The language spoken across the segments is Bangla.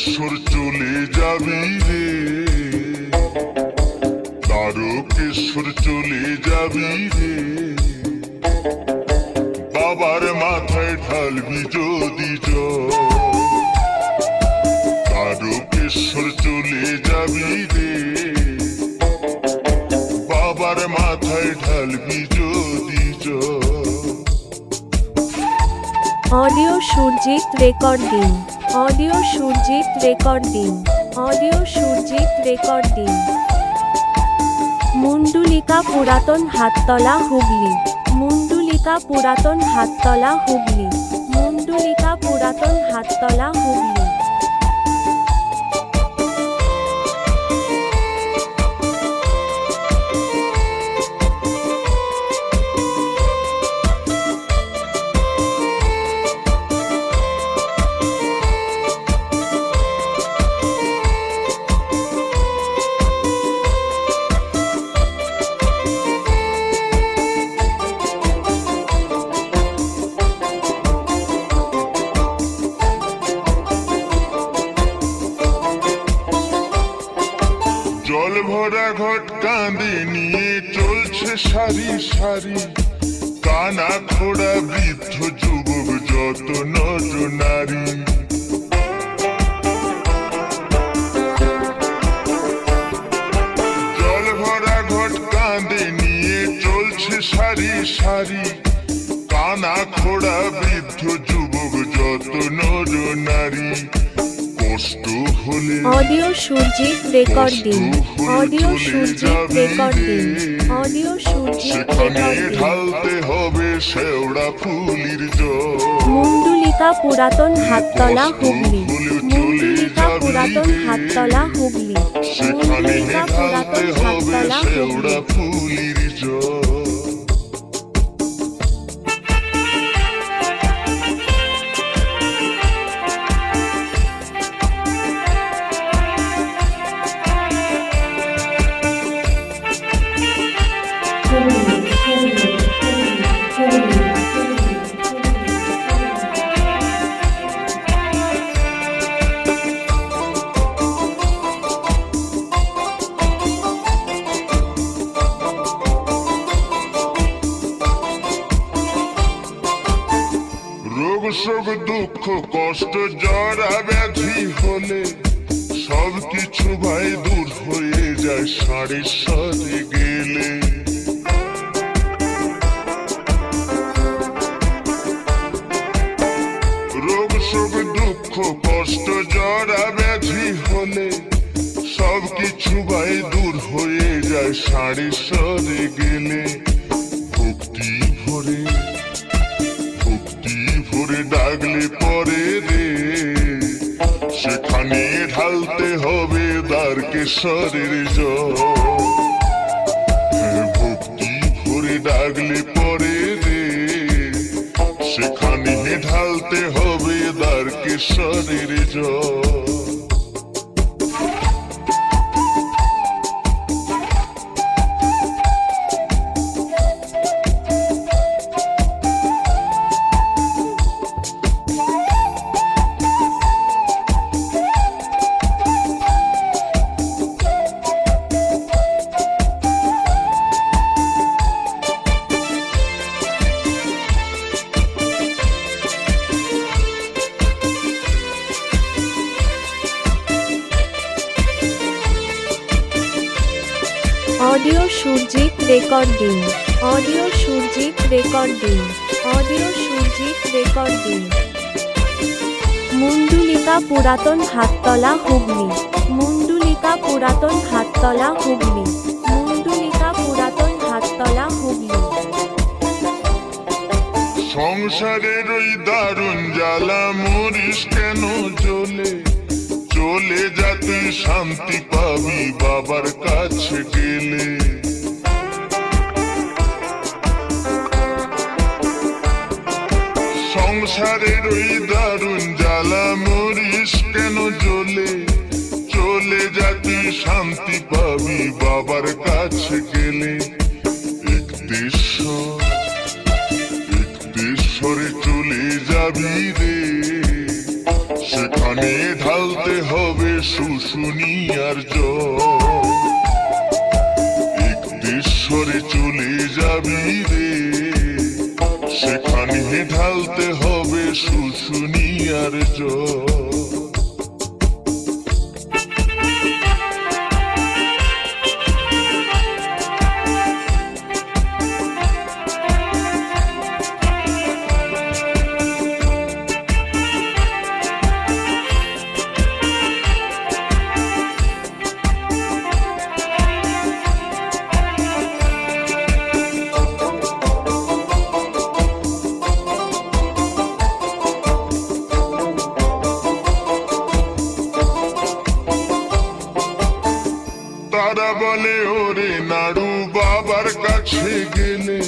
তারকেশ্বর চলে যাবি রে। তারকেশ্বর চলে যাবি রে। বাবার মাথায় ঢালবি যদি তারকেশ্বর চলে যাবি রে। বাবার মাথায় ঢালবি যদি audio Surajit recording. Audio Surajit recording audio Surajit recording Mundulika পুরাতন হাততলা হুগলি। মুন্ডুলিকা পুরাতন হাততলা হুগলি। মুন্ডুলিকা পুরাতন হাততলা হুগলি। জল ভরা ঘট কাঁদে নিয়ে চলছে সারি সারি। কানা খোড়া বৃদ্ধ যুবক, যত নর নারী। ঘট কাঁদে নিয়ে চলছে সারি সারি। Audio Surajit recording audio Surajit recording audio Surajit ঢালতে হবে শেওড়া ফুলির মুন্ডুলিকা পুরাতন হাততলা হুগলি। মুন্ডুলিকা পুরাতন হাততলা হুগলি। সেখানে মুন্ডুলিকা ঢালতে পুরাতন হাততলা হুগলি। দুঃখ, কষ্ট জরা ব্যাধি হলে সব কিছু ভাই দূর হয়ে যায় সাড়ে সাথে গেলে। রোগ, শোক, দুঃখ, কষ্ট জরা ব্যাধি হলে সব কিছু ভাই দূর হয়ে যায় সাড়ে সাথে গেলে। ডাকলে পরে রে। সেখানে ঢালতে হবে দ্বারকেশ্বরের হ্যাঁ, ভক্তি ভরে ডাকলে পরে রে। সেখানে ঢালতে হবে দ্বারকেশ্বরের জল। Audio Surajit recording. Audio Surajit recording. Audio Surajit recording. Mundulika পুরাতন হাততলা হুগলি। মুন্ডুলিকা পুরাতন হাততলা হুগলি। মুন্ডুলিকা পুরাতন হাততলা হুগলি। সংসারের ওই দারুণ জ্বালা মরিস কেন জ্বলে? চলে যা তুই শান্তি পাবি বাবার কাছে গেলে। সংসারের ওই দারুণ জ্বালা মরিস কেন জ্বলে? চলে যা তুই শান্তি পাবি বাবার কাছে গেলে। একদেশ্বর চলে যাবি রে। সেখানে হবে শুশুনি আর চলে যাবি রে সেখানে ঢালতে হবে শুশুনিয়ার আর ওরে নাড়ু বাবার কাছে গেলে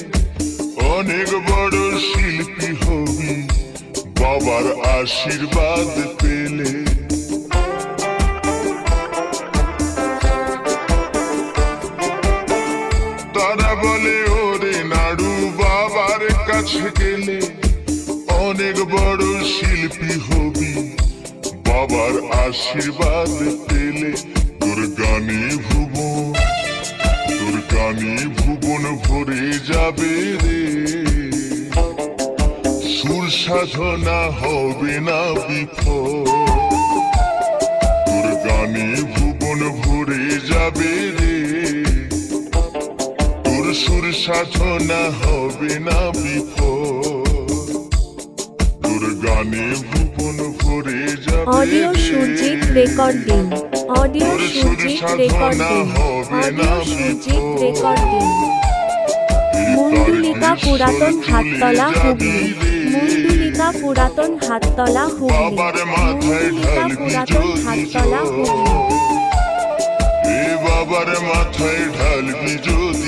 অনেক বড় শিল্পী হবি, বাবার আশীর্বাদ পেলে। তারা বলে, ওরে নাড়ু বাবার কাছে গেলে অনেক বড় শিল্পী হবি, বাবার আশীর্বাদ পেলে। তোর গানে ভুবন তোর ভুবন ভরে যাবে রে। সুর সাধনা হবে না বিফল তোর গানে ভুবন ভরে যাবে রে। তোর সুর সাধনা হবে না বিফল তোর গানে audio. Surajit recording audio Surajit recording audio Surajit recording Mundulika পুরাতন হাততলা হুগলি। মুন্ডুলিকা পুরাতন হাততলা হুগলি। মুন্ডুলিকা পুরাতন হাততলা হুগলি। বাবার মাথায় ঢালবি যদি